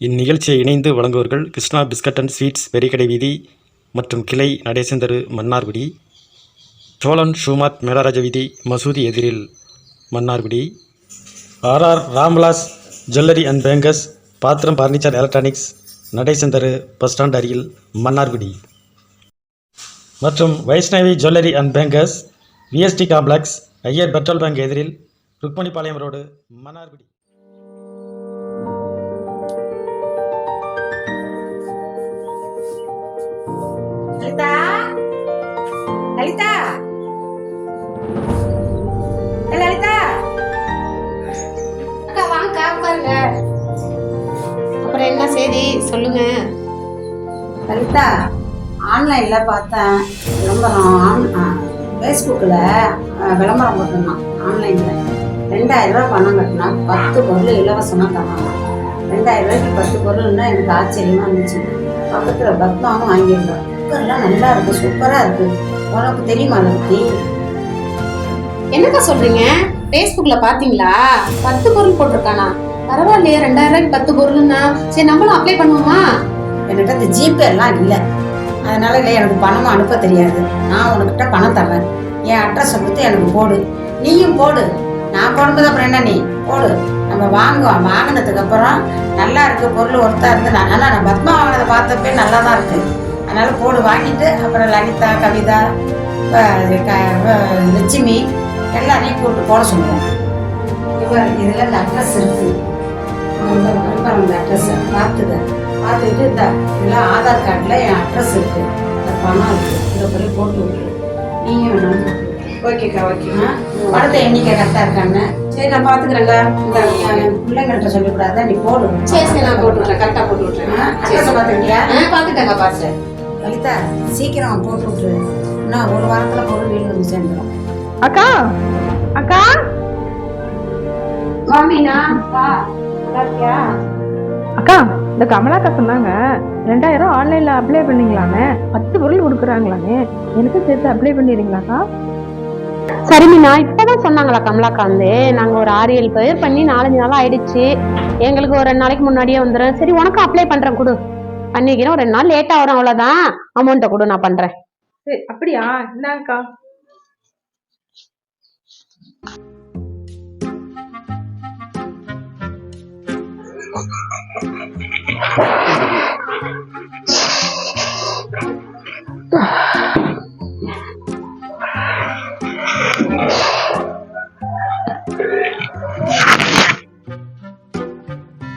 இந்நிகழ்ச்சியை இணைந்து வழங்குவர்கள் கிருஷ்ணா பிஸ்கட் அண்ட் ஸ்வீட்ஸ் பெரியகடை வீதி மற்றும் கிளை நடேசன் தெரு மன்னார்குடி சோழன் ஷூமாத் மேலராஜ வீதி மசூதி எதிரில் Mannargudi RR Ramvilas jewellery and bankers பாத்திரம் பர்னிச்சர் எலக்ட்ரானிக்ஸ் நடேசன் தெரு பஸ் ஸ்டாண்ட் அருகில் மன்னார்குடி. மற்றும் Vaishnavi jewellery and bankers VST complex Iyer petrol bank எதிரில் ருக்மணிபாளையம் ரோடு மன்னார்குடி. லலிதா லலிதா லலிதா? அக்கா வாங்க உட்காருங்க. அப்புறம் என்ன செய்தி? சொல்லுங்க. லலிதா ஆன்லைன்ல பார்த்தேன். விளம்பரம் ஃபேஸ்புக்கில் விளம்பரம் போட்டிருந்தான் ஆன்லைன்ல ரெண்டாயிரம் ரூபாய் பணம் கட்டினா பத்து பொருள் இலவசமாக தராங்க ரெண்டாயிரம் ரூபாய்க்கு பத்து பொருள்னா எனக்கு ஆச்சரியமா இருந்துச்சு. பக்கத்தில் பத்மாவும் வாங்கியிருந்தேன் குக்கர்லாம் நல்லா இருக்கு சூப்பராக இருக்கு. உனக்கு தெரியுமா பற்றி என்னக்கா சொல்றீங்க? ஃபேஸ்புக்ல பாத்தீங்களா? பத்து பொருள் போட்டிருக்கானா? பரவாயில்லையே ரெண்டாயிரம் ரூபாய்க்கு பத்து பொருள்னா சரி நம்மளும் அப்ளை பண்ணுவோமா? என்கிட்ட இந்த ஜிபே எல்லாம் இல்லை. அதனால இல்லை எனக்கு பணமும் அனுப்ப தெரியாது. நான் உனக்கிட்ட பணம் தர்றேன். என் அட்ரஸை கொடுத்து எனக்கு போடு. நீயும் போடு. நான் போடும்போது அப்புறம் என்ன நீ? போடு. நம்ம வாங்குவோம் வாங்கினதுக்கு அப்புறம் நல்லா இருக்கு. பொருள் ஒருத்தா இருந்து நான் நான் பத்மா வாங்கினதை பார்த்தப்பே நல்லா தான் இருக்கு. அதனால போடு வாங்கிட்டு அப்புறம் லலிதா கவிதா லட்சுமி எல்லாரையும் கூப்பிட்டு போட சொல்லுவோம். இவர் இதில் இந்த அட்ரஸ் இருக்கு. இந்த அனுப்புறேன் இந்த அட்ரஸை பார்த்துக்க. பார்த்துக்கிட்டு இந்த இதெல்லாம் ஆதார் கார்டில் என் அட்ரஸ் இருக்கு. இந்த பணம் இருக்கு. இதை போய் போட்டு விட்டுரு நீங்கள் வேணாலும் ஓகேக்கா ஓகே. படத்தை எண்ணிக்கை கரெக்டாக இருக்கான்னு. சரி நான் பாத்துக்கிறேங்க இந்த பிள்ளைங்கள்ட்ட சொல்லக்கூடாது நீ போடு. சரி சரி நான் போட்டு விட்றேன் கரெக்டா போட்டு விட்றேன் அட்ரஸை பார்த்துக்கிட்டியா ஆ பாத்துட்டேங்க லலிதா சீக்கிரம் போட்டு விட்டுரு இன்னும் ஒரு வாரத்தில் பொருள் வீடு வந்து சேர்ந்துடும் அக்கா அக்கா. மாமினா நல்லா இருக்கியா? அக்கா இந்த கமலாக்கா சொன்னாங்க ரெண்டாயிரம் ஆன்லைன்ல அப்ளை பண்ணீங்களாமே பத்து பொருள் கொடுக்குறாங்களாமே எனக்கு சேர்த்து அப்ளை பண்ணிடுறீங்களாக்கா சரி மீனா இப்பதான் சொன்னாங்களா கமலாக்கா வந்து நாங்க ஒரு ஆறு ஏழு பேர் பண்ணி நாலஞ்சு நாள் ஆயிடுச்சு. எங்களுக்கு ஒரு ரெண்டு நாளைக்கு முன்னாடியே வந்துடும் சரி உனக்கு அப்ளை பண்றேன் கொடு. பண்ணிக்கிறேன். ஒரு ரெண்டு நாள் லேட்டா வரும் அவ்வளவுதான். அமௌண்ட்டை கொடு நான் பண்றேன். சரி அப்படியா? என்னக்கா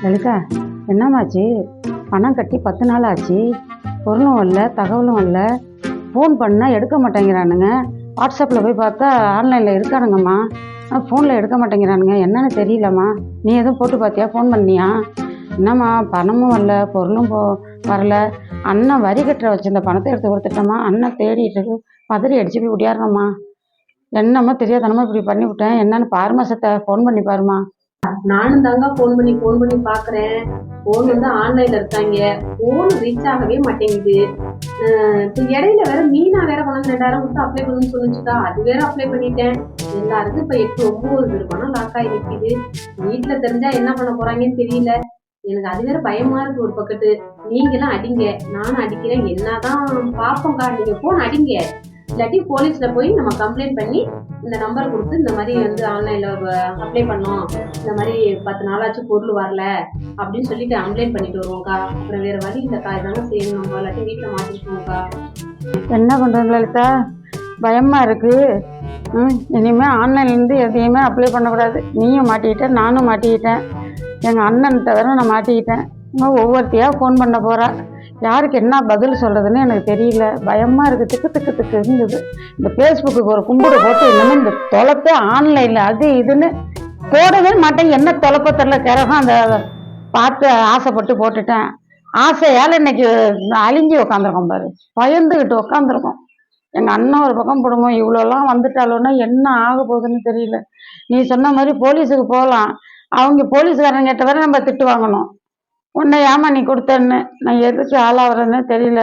லலிதா என்னமாச்சு பணம் கட்டி பத்து நாள் ஆச்சு. பொருளும் வரல தகவலும் வரல ஃபோன் பண்ணால் எடுக்க மாட்டேங்கிறானுங்க. வாட்ஸ்அப்பில் போய் பார்த்தா ஆன்லைனில் இருக்கானுங்கம்மா. ஆனால் ஃபோனில் எடுக்க மாட்டேங்கிறானுங்க. என்னன்னு தெரியலம்மா. நீ எதுவும் போட்டு பார்த்தியா ஃபோன் பண்ணியா? என்னம்மா பணமும் வரல பொருளும் போ வரல. அண்ணன் வரி கட்டுற வச்சிருந்த பணத்தை எடுத்து கொடுத்துட்டோம்மா. அண்ணன் தேடிட்டு பதறி அடிச்சு போய் விடியாடுறோம்மா என்னம்மா தெரியாதனமா இப்படி பண்ணி விட்டேன் என்னன்னு பாருமா சத்த. ஃபோன் பண்ணி பாருமா நானும் தாங்க ஃபோன் பண்ணி ஃபோன் பண்ணி பாக்குறேன். ஃபோன் வந்து ஆன்லைன்ல இருக்காங்க. ஃபோன் ரீச் ஆகவே மாட்டேங்குது. இப்போ இடையில வேற மீனா வேற கொண்டாந்து ரெண்டாயிரம் கொடுத்து அப்ளை பண்ணுன்னு சொல்லிச்சுக்கா அது வேற அப்ளை பண்ணிட்டேன். எல்லாருக்கும் இப்போ எட்டு ஒன்பது பேர் பணம் லாக் ஆகி நிற்கிது வீட்டுல தெரிஞ்சா என்ன பண்ண போறாங்கன்னு தெரியல. எனக்கு அது வேற பயமா இருக்கு ஒரு பக்கத்து. நீங்களாம் அடிங்க. நானும் அடிக்கிறேன். என்னதான் பாப்போம்க்கா நீங்க போன் அடிங்க. இல்லாட்டி போலீஸ்ல போய் நம்ம கம்ப்ளைண்ட் பண்ணி இந்த நம்பர் கொடுத்து இந்த மாதிரி வந்து ஆன்லைனில் அப்ளை பண்ணோம். இந்த மாதிரி பத்து நாளாச்சும் பொருள் வரல அப்படின்னு சொல்லிட்டு கம்ப்ளைண்ட் பண்ணிட்டு வருவோம்க்கா. அப்புறம் வேறு வழி இல்லக்கா இதாங்க செய்யணும் இல்லாட்டி வீட்டில் மாட்டிக்குவோம்க்கா என்ன பண்ணுறது லலிதா? பயமாக இருக்குது ம் இனிமேல் ஆன்லைன்லேருந்து எதையுமே அப்ளை பண்ணக்கூடாது. நீயும் மாட்டிக்கிட்ட நானும் மாட்டிக்கிட்டேன். எங்கள் அண்ணன் தவிர நான் மாட்டிக்கிட்டேன். இன்னும் ஒவ்வொருத்தையாக ஃபோன் பண்ண போகிறா யாருக்கு என்ன பதில் சொல்கிறதுன்னு எனக்கு தெரியல. பயமாக இருக்குது திக்கு திக்கு திக்கு இருந்தது. இந்த ஃபேஸ்புக்கு ஒரு கும்பிடு போட்டு இன்னமும் இந்த தொலைப்பே ஆன்லைனில் அது இதுன்னு போடவே மாட்டேன். என்ன தொலைப்பை தெரில கிரகம் அந்த பார்த்து ஆசைப்பட்டு போட்டுட்டேன். ஆசையால் இன்னைக்கு அழிஞ்சி உக்காந்துருக்கோம் பாரு. பயந்துக்கிட்டு உக்காந்துருக்கோம். எங்கள் அண்ணன் ஒரு பக்கம் போடுவோம் இவ்வளோலாம் வந்துட்டாலோன்னா என்ன ஆக போகுதுன்னு தெரியல. நீ சொன்ன மாதிரி போலீஸுக்கு போகலாம். அவங்க போலீஸ்காரங்க கிட்ட வரை நம்ம திட்டு வாங்கணும். உன்னை ஏமா நீ கொடுத்தேன்னு? நான் எதுக்கு ஆளாகிறேன்னு தெரியல.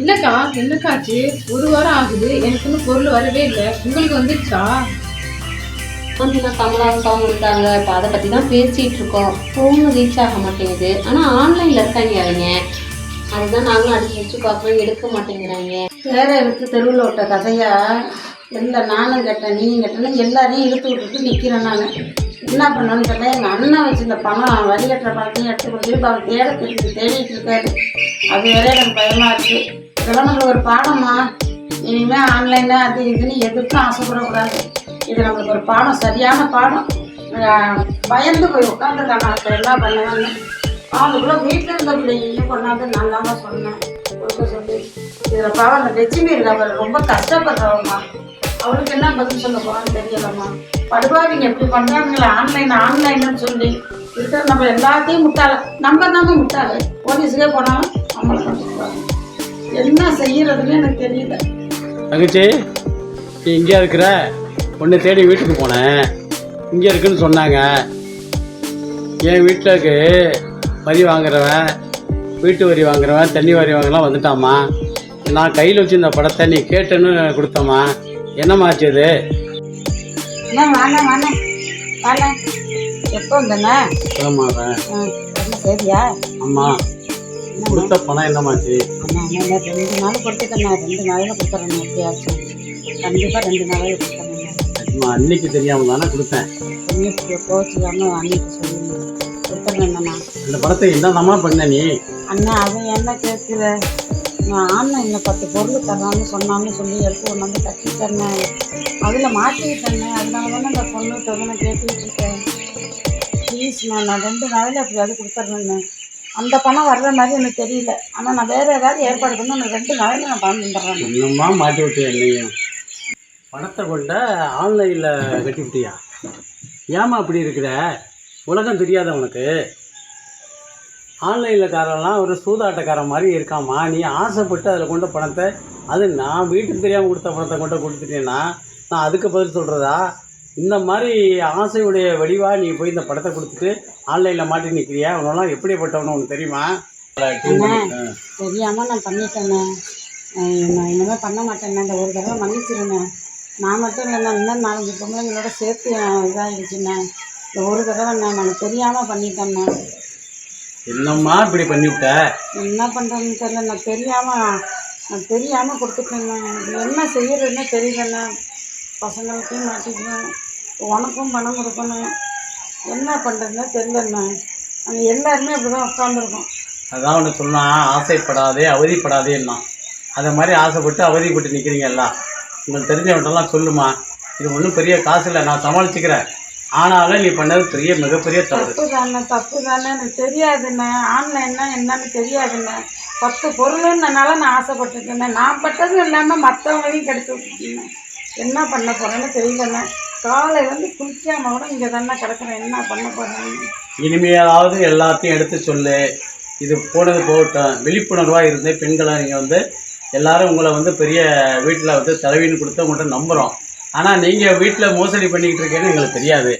இல்லக்கா என்னக்காச்சு ஒரு வாரம் ஆகுது. எனக்கு இன்னும் பொருள் வரவே இல்லை. உங்களுக்கு வந்துடுச்சா வந்து கமலாவுக்கு அவங்க இருந்தாங்க இப்போ அதை பற்றி தான் பேசிகிட்டு இருக்கோம். ஃபோனும் ரீச் ஆக மாட்டேங்குது. ஆனால் ஆன்லைனில் இருக்காங்க அவங்க. அதுதான் நாங்களும் அடிச்சு வச்சு பார்க்குறோம் எடுக்க மாட்டேங்கிறாங்க. வேற எடுத்து தெருவில் விட்ட கதையா? இல்லை நானும் கேட்டேன் நீயும் கேட்டேன்னு எல்லாரையும் இழுத்து விட்டுட்டு நிற்கிறேன் நான். என்ன பண்ணணும்னு தெரியல எங்கள் அண்ணன் வச்சுருந்த பணம் வரி கட்டுற பணத்தையும் எடுத்து கொடுத்துட்டு அவன் அவர் தேட தெரிஞ்சு தேடிட்டு இருக்காரு. அது வேற எனக்கு பயமாக இருக்கு. இதெல்லாம் நம்மளுக்கு ஒரு பாடமா இனிமேல் ஆன்லைனில் அது இதுன்னு எதுக்கும் ஆசைப்படக்கூடாது. இது நம்மளுக்கு ஒரு பாடம் சரியான பாடம். பயந்து போய் உட்காந்துருக்காங்க அப்போ எல்லாம் பண்ணுவாங்க? அவங்களுக்குள்ள வீட்டில் இருந்த பிள்ளைங்களையும் கொண்டாந்து நான் தான் சொன்னேன். கொடுக்க சொல்லி. இதில் பாவம் அந்த லட்சுமி இருக்கா ரொம்ப கஷ்டப்படுறவங்க அவளுக்கு என்ன பதில் சொல்ல போறான்னு தெரியலம்மா. படுபாவிங்க எப்படி பண்றாங்களே ஆன்லைன் ஆன்லைன்னு சொல்லி. இருக்கிற நம்ம எல்லாத்தையும் முட்டாள நம்ம தானே முட்டாளு. போலீஸுக்கே போனாலும் நம்மளை பண்ணுறாங்க என்ன செய்யறதுன்னு எனக்கு தெரியல. தங்கச்சி நீ இங்கே இருக்கிற உன்னை தேடி வீட்டுக்கு போனேன். இங்கே இருக்குன்னு சொன்னாங்க. என் வீட்டுக்கு வரி வாங்குறவன் வீட்டு வரி வாங்குறவன் தண்ணி வரி வாங்கலாம் வந்துட்டாம்மா. நான் கையில் வச்சுருந்த படத்தை நீ கேட்டேன்னு கொடுத்தம்மா. என்னம்மா ஆச்சு இது? என்ன வாங்க வாங்க வாங்க எப்போ வந்தேண்ணே? அவன். என்ன சரியா? அம்மா கொடுத்த பணம் என்னம்மாச்சு அண்ணா அண்ணா ரெண்டு நாள் கொடுத்துட்டேண்ணா. ரெண்டு நாளையில் கொடுத்துறேண்ணா எப்படியாச்சும் கண்டிப்பாக ரெண்டு நாளையில் கொடுத்துறேண்ணா அம்மா அன்னைக்கு தெரியாம தானே கொடுத்தேன். அன்னைக்கு கோச்சிக்காம அன்னைக்கு சொல்லுங்க. கொடுத்துட்றேண்ணா அந்த படத்தை என்னதாம்மா பண்ண நீ? அண்ணா அவன் என்ன கேட்குற நான் ஆன்லைனில் பத்து பொருள் தரான்னு சொன்னான்னு சொல்லி எடுத்து ஒன்று வந்து கட்டிட்டேன் அதில் மாட்டிக்கிட்டேன் அதனால தானே அந்த பொண்ணு தொகை கேட்டுக்கிட்டு இருக்கேன். ப்ளீஸ் நான் நான் ரெண்டு நாளில் எப்படியாவது கொடுத்துட்றேண்ணே அந்த பணம் வர்ற மாதிரி எனக்கு தெரியல. ஆனால் நான் வேறு ஏதாவது ஏற்பாடு பண்ணி நான் ரெண்டு நாளில் நான் பணம் தந்துடுறேன் இன்னும்மா மாட்டி விட்டேன் என்னையும் பணத்தை கொண்ட ஆன்லைனில் கட்டி விட்டியா? ஏம்மா அப்படி இருக்கிற? உலகம் தெரியாத உனக்கு? ஆன்லைனில் காரெல்லாம் ஒரு சூதாட்டக்காரன் மாதிரி இருக்காம்மா. நீ ஆசைப்பட்டு அதில் கொண்ட பணத்தை அது நான் வீட்டுக்கு தெரியாமல் கொடுத்த பணத்தை கொண்டு கொடுத்துட்டேன்னா நான் அதுக்கு பதில் சொல்கிறதா இந்த மாதிரி ஆசையுடைய வடிவாக நீ போய் இந்த படத்தை கொடுத்துட்டு ஆன்லைனில் மாட்டி நிற்கிறியா அவனெல்லாம் எப்படிப்பட்டவனு உனக்கு தெரியுமா? தெரியாமல் நான் பண்ணிட்டேண்ணே. நான் இனிமேல் பண்ண மாட்டேண்ணே. இந்த ஒரு தடவை மன்னிச்சிருண்ணே. நான் மட்டும் இல்லைண்ணா இன்னும் நாலஞ்சு பொம்பளைங்களோட சேர்த்து இதாகிடுச்சுண்ணே இந்த ஒரு தடவை நான் நான் தெரியாமல் பண்ணிட்டேண்ணே. என்னம்மா இப்படி பண்ணிவிட்ட? என்ன பண்ணுறதுன்னு தெரியல. நான் தெரியாமல் நான் தெரியாமல் கொடுத்துட்டேண்ணே எனக்கு என்ன செய்யறதுன்னு தெரியலண்ணே பசங்களுக்கும் மாட்டிக்கணும் உனக்கும் பணம் கொடுக்கணும். என்ன பண்ணுறதுன்னு தெரியலண்ணே நாங்கள் எல்லாருமே அப்படி தான் உட்காந்துருக்கோம் அதான் ஒன்று சொன்னான் ஆசைப்படாதே அவதிப்படாதேன்னா அதை மாதிரி ஆசைப்பட்டு அவதிப்பட்டு நிற்கிறீங்க எல்லாம். உங்களுக்கு தெரிஞ்சவன்ட்டெல்லாம் சொல்லுமா. இது ஒன்றும் பெரிய காசு இல்லை நான் சமாளிச்சுக்கிறேன். ஆனாலும் நீ பண்ணது பெரிய மிகப்பெரிய தவறு. தப்பு தானே தப்பு தானே எனக்கு தெரியாதுண்ணே. ஆன்லைன்னா என்னன்னு தெரியாதுண்ணே. பத்து பொருளுன்னனால நான் ஆசைப்பட்டுருக்கேண்ணே. நான் பட்டது இல்லாமல் மற்றவங்களையும் கெடுத்து விட்டுருக்கேன் என்ன பண்ண போகிறேன்னு தெரியலண்ணே. காலை வந்து குளிக்காம கூட இங்கே தானே கிடக்குறேன். என்ன பண்ண போகிறேன்னு இனிமையாவது எல்லாத்தையும் எடுத்து சொல்லு. இது போனது போகட்டும். விழிப்புணர்வாக இருந்து பெண்களை நீங்கள் வந்து எல்லாரும் உங்களை வந்து பெரிய வீட்டில் வந்து தலைவின்னு கொடுத்து உங்கள்கிட்ட நம்புகிறோம் ஆனால் நீங்கள் வீட்டில் மோசடி பண்ணிக்கிட்டு இருக்கேன்னு எங்களுக்கு தெரியாது.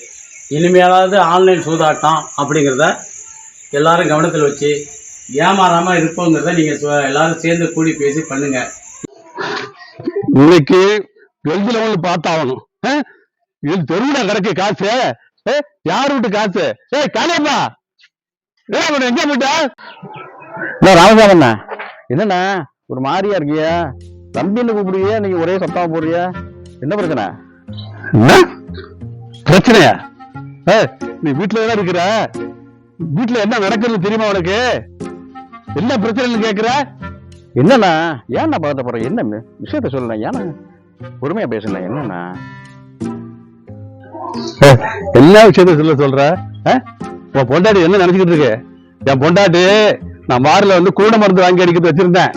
இனிமையாவது ஆன்லைன் சூதாட்டம் அப்படிங்கிறத எல்லாரும் கவனத்தில் வச்சு ஏமாறாமல் இருப்போங்கிறத நீங்கள் எல்லாரும் சேர்ந்து கூடி பேசி பண்ணுங்கள் இன்னைக்கு டுவெல்த் லெவல் பார்த்தாகணும். இது தெருவுல கிடக்கு காசு. ஏ, யார் வீட்டு காசு? ஏய் காளியப்பா ஏய் அவன் எங்க போயிட்டா? ராமசாமண்ணா என்னண்ணா? ஒரு மாதிரியா இருக்கியா? தம்பின்னு கூப்பிடுறியா நீங்க ஒரே சத்தமா போடுறியா என்ன பிரச்சனை? என்ன? பிரச்சனையா? நீ வீட்டுல தானே இருக்கிற? வீட்டுல என்ன நடக்குதுன்னு தெரியுமா உனக்கு? என்ன பிரச்சனைன்னு கேக்குற? என்னண்ணா? ஏன்னா பார்த்த போற? என்ன விஷயத்த சொல்லுண்ணா? ஏன்னா பொறுமையா பேசுண்ணா. என்னண்ணா? எல்லா விஷயத்தையும் சொல்ல சொல்ற? உன் பொண்டாட்டி என்ன நினைச்சுக்கிட்டு இருக்கு? என் பொண்டாட்டி நான் மாரில வந்து கூட மருந்து வாங்கி அடிக்கிறது வச்சிருந்தேன்.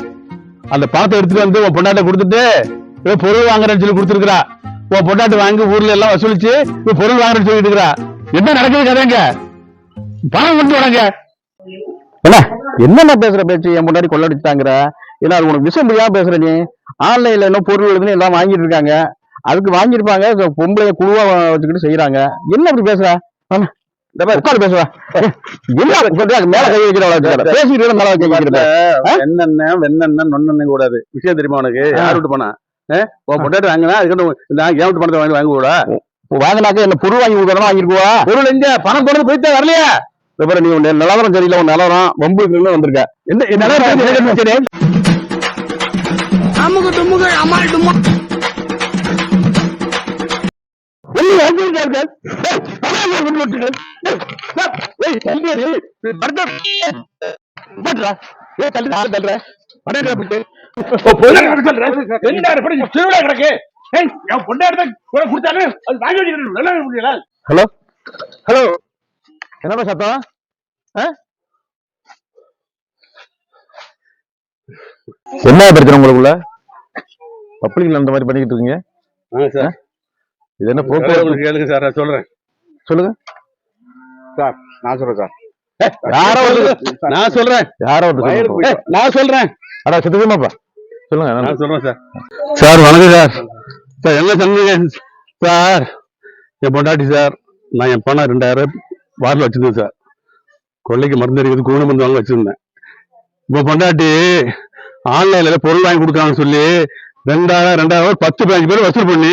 அந்த பணத்தை எடுத்துட்டு வந்து உன் பொண்டாட்ட கொடுத்துட்டு ஏதோ பொருள் வாங்குறேன்னு சொல்லி கொடுத்துருக்கா உன் பொண்டாட்டி வாங்கி ஊர்ல எல்லாம் வசூலிச்சு இப்ப பொருள் வாங்குறேன்னு சொல்லிட்டு இருக்கிறா. என்ன நடக்குது கதைங்க? பணம் கொண்டு வாங்க என்ன? என்னென்ன பேசுற பேச்சு? என் முன்னாடி கொள்ளடிச்சிட்டாங்கிற. ஏன்னா அது உனக்கு விஷயம் புரியாம பேசுற நீ. ஆன்லைன்ல என்ன பொருள் எழுதுன்னு எல்லாம் வாங்கிட்டு இருக்காங்க. அதுக்கு வாங்கியிருப்பாங்க. பொம்பளைய குழுவா வச்சுக்கிட்டு செய்யறாங்க என்ன இப்படி பேசுற? உட்காந்து பேசுவா. மேல கை வைக்கிறவளா பேசிட்டு மேல கை வைக்கிறது என்னென்ன வெண்ணென்ன நொண்ணெண்ண கூடாது. விஷயம் தெரியுமா உனக்கு? யார் விட்டு போனா? உன் பொண்டாட்டி வாங்கினா அதுக்கு நான் ஏமாத்து பணத்தை வாங்கி வாங்க கூட வாங்கினாக்க என்ன பொருள் வாங்கி கொடுக்கறதா வாங்கிருக்குவா பொருள் எங்க? பணம் கொண்டு போயிட்டே வரலையா? அப்புறம் நீ உன் நிலவரம் சரியில்லை உன் நிலவரம் ரொம்ப இருக்குன்னு வந்திருக்க. என்ன என்ன என்னடா. ஹலோ? ஹலோ? என்னப்பா சத்தம்? என்ன பிரச்சனை உங்களுக்குள்ள? பப்ளிக்ல அந்த மாதிரி பண்ணிக்கிட்டு இருக்கீங்க? இது என்ன போக்குவரத்து உங்களுக்கு கேளுங்க சார். நான் சொல்றேன். சொல்லுங்க. சார் நான் சொல்றேன் சார். யாரோ நான் சொல்றேன். யாரோ நான் சொல்றேன். அடா சித்தமாப்பா சொல்லுங்க நான் சொல்றேன் சார். சார் வணக்கம் சார். சார் என்ன சொன்னீங்க சார். என் பொண்டாட்டி சார். நான் என் பணம் ரெண்டாயிரம் வாரில் வச்சிருந்தேன் சார். கொள்ளைக்கு மருந்து அடிக்கிறது கூண மருந்து வாங்க வச்சிருந்தேன். இப்போ பொண்டாட்டி ஆன்லைன்ல பொருள் வாங்கி கொடுக்குறாங்கன்னு சொல்லி ரெண்டாயிரம் ரெண்டாயிரம் பத்து பதினஞ்சு பேர் வசூல் பண்ணி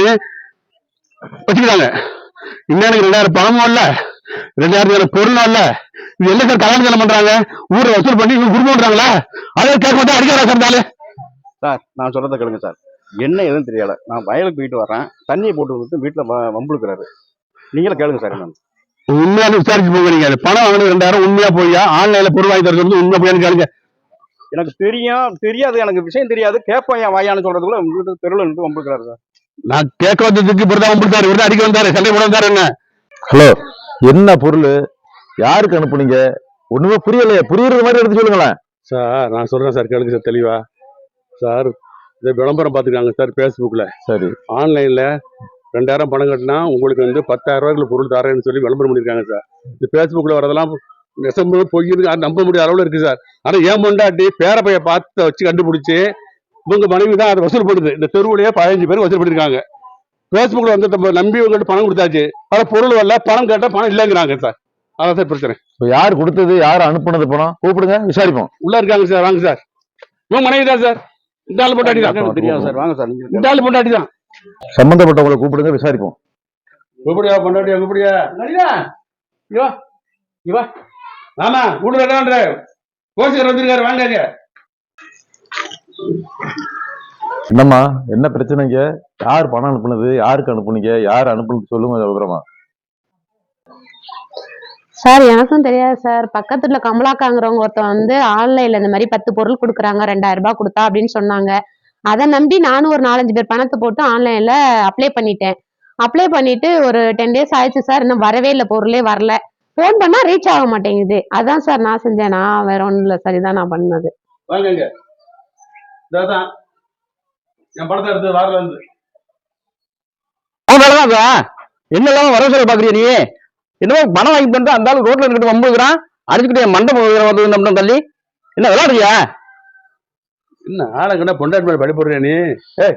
வச்சுக்கிட்டாங்க. இன்னும் எனக்கு ரெண்டாயிரம் பணமும் இல்ல. ரெண்டாயிரத்தி பொருளும் இல்ல. இது என்ன சார் கல்யாணம் பண்றாங்க? ஊரை வசூல் பண்ணி இவங்க குடும்பம் பண்றாங்களா அதை கேட்க மாட்டேன் அடிக்கிறா சார் சார் நான் சொல்றதை கேளுங்க சார். என்ன எதுவும் தெரியல. நான் வயலுக்கு போயிட்டு வரேன் தண்ணியை போட்டு கொடுத்து வீட்டுல வ- வம்பிழுக்கிறாரு. நீங்களும் கேளுங்க சார் என்னன்னு. உண்மையான விசாரிச்சு போங்க நீங்க. பணம் வாங்கினது ரெண்டாயிரம் உண்மையா போய்யா ஆன்லைன்ல பொருள் வாங்கி தரது வந்து உண்மை போய் கேளுங்க. எனக்கு தெரியும் தெரியாது. எனக்கு விஷயம் தெரியாது. கேட்போம் என் வாயான்னு சொல்றதுக்குள்ள உங்க வீட்டு தெருவில் நின்று வம்பிழுக்கிறாரு சார். நான் கேட்க வந்ததுக்கு இப்படி தான் கொடுத்தாரு இவரு அடிக்க வந்தாரு. சண்டை போட வந்தாரு என்ன? ஹலோ என்ன பொருள்? யாருக்கு அனுப்புனீங்க? ஒண்ணுமே புரியலையே. புரியுறது மாதிரி எடுத்து சொல்லுங்களேன். சார் நான் சொல்றேன் சார். கேளுங்க சார். தெளிவா. சார் இந்த விளம்பரம் பார்த்துருக்காங்க சார் ஃபேஸ்புக்கில் சரி. ஆன்லைனில் ரெண்டாயிரம் பணம் கட்டினா உங்களுக்கு வந்து பத்தாயிரம் ரூபாய்க்குள்ள பொருள் தரேன்னு சொல்லி விளம்பரம் பண்ணியிருக்காங்க சார். இந்த ஃபேஸ்புக்கில் வரதெல்லாம் நெசம்பு பொய்யிருக்கு அது நம்ப முடியாத அளவில் இருக்குது சார். ஆனால் ஏன் பொண்டாட்டி பேரப்பைய பார்த்து வச்சு கண்டுபிடிச்சி இவங்க மனைவி தான் அதை வசூல் பண்ணுது. இந்த தெருவுலயே பதினஞ்சு பேர் வசூல் பண்ணியிருக்காங்க ஃபேஸ்புக்கில் வந்து நம்ம நம்பி உங்கள்கிட்ட பணம் கொடுத்தாச்சு. ஆனால் பொருள் வரல. பணம் கேட்டால் பணம் இல்லைங்கிறாங்க சார். அதான் சார் பிரச்சனை. யார் கொடுத்தது யார் அனுப்புனது பணம்? கூப்பிடுங்க விசாரிப்போம். உள்ள இருக்காங்க சார். வாங்க சார். இவன் மனைவி தான் சார். இந்த ஆள் பொண்டாட்டி தான். தெரியாது சார், வாங்க சார் இந்த ஆள் பொண்டாட்டி தான். சம்பந்தப்பட்டவங்களை கூப்பிடுங்க விசாரிப்போம். எப்படியா பொண்டாட்டியா எப்படியா நடிகா இவா இவா ஆமா ரெண்டான்ற கோசிகர் வந்திருக்காரு வாங்க இங்க. என்னம்மா என்ன பிரச்சனைங்க? யார் பணம் அனுப்புனது? யாருக்கு அனுப்புனீங்க? யார் அனுப்புனது சொல்லுங்க விவரமா. சார் எனக்கும் தெரியாது சார். பக்கத்துல கமலாக்காங்கிறவங்க ஒருத்தன் வந்து ஆன்லைன்ல இந்த மாதிரி பத்து பொருள் கொடுக்குறாங்க ரெண்டாயிரம் ரூபாய் கொடுத்தா அப்படின்னு சொன்னாங்க. அதை நம்பி நானும் ஒரு நாலஞ்சு பேர் பணத்தை போட்டு ஆன்லைன்ல அப்ளை பண்ணிட்டேன். அப்ளை பண்ணிட்டு ஒரு டென் டேஸ் ஆயிடுச்சு சார். இன்னும் வரவே இல்லை பொருளே வரல. ஃபோன் பண்ணா ரீச் ஆக மாட்டேங்குது. அதான் சார் நான் செஞ்சேன். நான் வேற ஒன்றும் இல்லை சார். இதான் நான் பண்ணது. வாங்க என் படத்தை எடுத்து வாரில் இருந்து. என்னெல்லாம் வர சொல்ல பாக்குறிய நீ? என்னமோ பணம் வாங்கி பண்ணிட்டு அந்த ஆளு ரோட்ல இருக்கிட்டு வம்புக்குறான். அடிச்சுக்கிட்டு மண்டபம் வந்து நம்ம தள்ளி. என்ன விளையாடுறியா? என்ன ஆளை கண்டா பொண்டாட்டி மேல படி போடுறியா நீ? ஏய்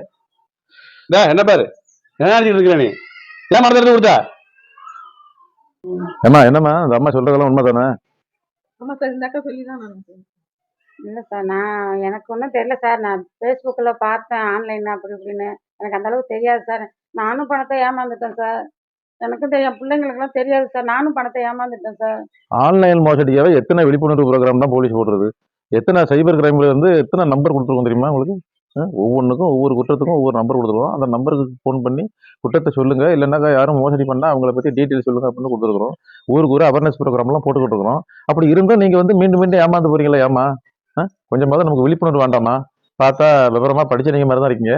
டா என்ன பாரு? என்ன இருக்கிற நீ? ஏன் மரத்தை எடுத்து கொடுத்தா? ஏமா என்னம்மா? அந்த அம்மா சொல்றதெல்லாம் உண்மை தானே ஆமா சார் இந்த அக்கா சொல்லி தான் நான் இல்லை சார் நான் எனக்கு ஒன்றும் தெரியல சார். நான் ஃபேஸ்புக்கில் பார்த்தேன் ஆன்லைன் அப்படி இப்படின்னு. எனக்கு அந்த அளவுக்கு தெரியாது சார். நானும் பணத்தை ஏமாந்துட்டேன் சார். எனக்கும் தெரியும். பிள்ளைங்களுக்குலாம் தெரியாது சார். நானும் பணத்தை ஏமாந்துட்டேன் சார். ஆன்லைன் மோசடிக்காக எத்தனை விழிப்புணர்வு ப்ரோக்ராம் தான் போலீஸ் போடுறது? எத்தனை சைபர் கிரைம்ல வந்து எத்தனை நம்பர் கொடுத்துருக்கோம் தெரியுமா உங்களுக்கு? ஒவ்வொன்றுக்கும் ஒவ்வொரு குற்றத்துக்கும் ஒவ்வொரு நம்பர் கொடுத்துருக்கோம். அந்த நம்பருக்கு ஃபோன் பண்ணி குற்றத்தை சொல்லுங்க. இல்லைனாக்கா யாரும் மோசடி பண்ணால் அவங்கள பற்றி டீட்டெயில் சொல்லுங்க அப்படின்னு கொடுத்துருக்குறோம். ஊருக்கு ஒரு அவேர்னஸ் ப்ரோக்ராம்லாம் போட்டுக்கிட்டு இருக்கிறோம். அப்படி இருந்தால் நீங்கள் வந்து மீண்டும் மீண்டும் ஏமாந்து போறீங்களா ஏமா கொஞ்சமாவது நமக்கு விழிப்புணர்வு வேண்டாமா? பார்த்தா விவரமாக படிச்ச நீங்க மாதிரி தான் இருக்கீங்க.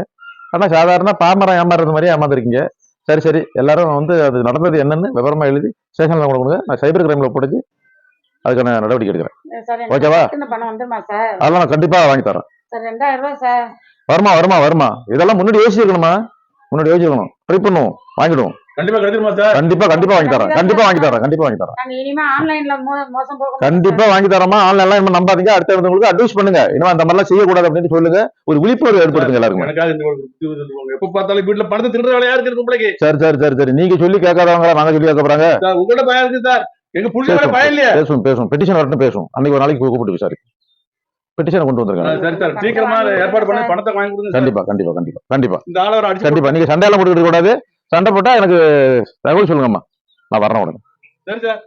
ஆனால் சாதாரண பாமரம் ஏமாறுறது மாதிரி ஏமாந்துருக்கீங்க. சரி சரி. எல்லாரும் வந்து அது நடந்தது என்னன்னு விவரமா எழுதி ஸ்டேஷன்ல கொடுங்க. நான் சைபர் கிரைம்ல போட்டு அதுக்கான நடவடிக்கை எடுக்கிறேன். ஓகேவா? அதெல்லாம் நான் கண்டிப்பா வாங்கி தரேன். வருமா வருமா வருமா. இதெல்லாம் முன்னாடி யோசிச்சிருக்கணுமா? முன்னாடி யோசிக்கணும் ட்ரை பண்ணுவோம். வாங்கிடுவோம். கண்டிப்பா கிடைச்சிருமா சார்? கண்டிப்பா கண்டிப்பா வாங்கி தரேன். கண்டிப்பா வாங்கி தரேன் கண்டிப்பா வாங்கி தரேன். நாங்கள் இனிமே ஆன்லைன்ல மோ மோசம் போக கண்டிப்பா வாங்கி தரமா ஆன்லைன்லாம் இனிமே நம்பாதீங்க. அடுத்தவங்களுக்கு அட்வைஸ் பண்ணுங்க. இனிமே அந்த மாதிரிலாம் செய்யக்கூடாது அப்படின்னு சொல்லுங்க. ஒரு விழிப்புணர்வு ஏற்படுத்துங்க எல்லாருக்கும். எப்ப பார்த்தாலும் வீட்டுல பணத்தை திருடுற வேலையா இருக்கு இந்த பிள்ளைக்கு சரி சரி சரி சரி. நீங்க சொல்லி கேட்காதவங்க நாங்க சொல்லி கேட்க போறாங்க சார் உங்கள்ட்ட பயம் இருக்கு சார். எங்க புள்ள பேசுவோம். பயம் இல்லையா. பேசுவோம் பேசுவோம். பெட்டிஷன் வரட்டும் பேசுவோம். அன்னைக்கு ஒரு நாளைக்கு கூப்பிட்டு விசாரி பெட்டிஷனை கொண்டு வந்திருக்காங்க. சரி சார். சீக்கிரமா ஏற்பாடு பண்ணி பணத்தை வாங்கி கொடுங்க சார். கண்டிப்பா கண்டிப்பா கண்டிப்பா கண்டிப்பா. இந்த ஆளை ஒரு அடிச்சு கண்டிப்பா. நீங்க சண்டையெல்லாம் போட்டுக்கிட்டு கூடாது சண்டை போட்டா எனக்கு தகவல் சொல்லுங்கம்மா. நான் வரேன் உடனே. சரி சார்.